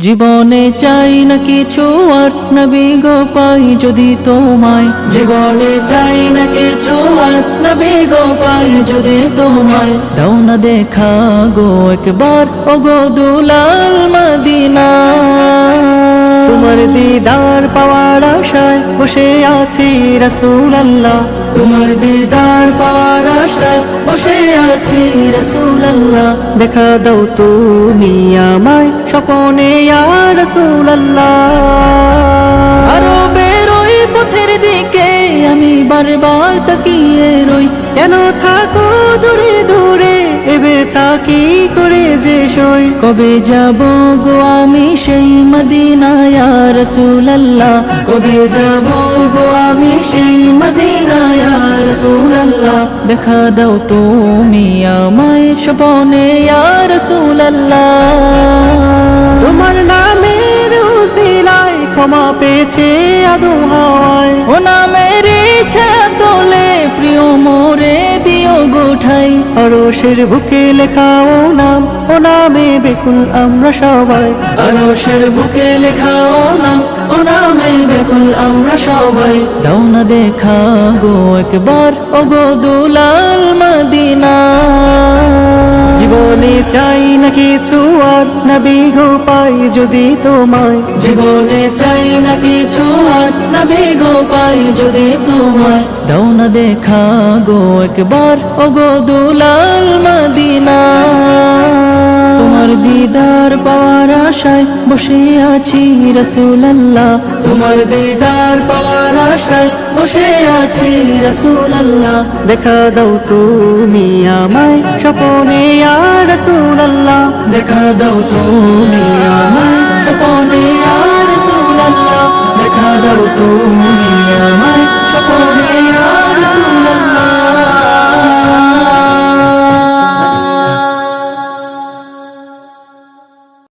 জীবনে চাই না কিছু আর নবী গো পাই যদি তোমায়। জীবনে চাই না কিছু আর নবী গো পাই যদি তোমায়। দাও না দেখা গো একবার ও গো দুলাল মদিনা। তোমার দিদার পাওয়ার আশায় বসে আছি রসুল আল্লাহ তোমার দিদার পাওয়ার আশায় বসে আছি রসুল্লাহ দেখা দাও তুমি আমায় স্বপনে আল্লাহ আরও বেরোই পথের দিকে আমি বারবার তাকিয়ে রই। কেন থাকো দূরে দূরে এবে থাকি করে যে সই। কবে যাব গো আমি সেই মদিনায় রসুল্লাহ কবে যাব গো আমি রসুল্লাহ দেখা দাও তুমি আমায় স্বপনে রসুল্লাহ তোমার নামের উসিলায় ক্ষমা পেয়েছে আদু হাওয়ায়। ও নামের ইচ্ছা তোলে প্রিয় মোরে দিও গোঠাই অরসের বুকে লেখা ও নাম ও নামে বেকুল আমরা সবাই। আরশের বুকে লেখা ও নাম ও নামে বেকুল আমরা সবাই। দাও না দেখা গো একবার। ও গো দুলাল মদিনা। জীবনে চাই না কিছু আর নবী গো পাই যদি তোমায়। জীবনে চাই না কিছু আর নবী গো পাই যদি তোমায়। দাও না দেখা গো একবার। ও গো দুলাল মদিনা। আশায় বসে আছি রসুলাল্লাহ। তোমার দিদার পাওয়ার আশায় বসে আছি রসুলাল্লাহ। দেখা দাও তুমি আমায় স্বপনে রসুল আল্লাহ দেখা দাও তুমি আমায়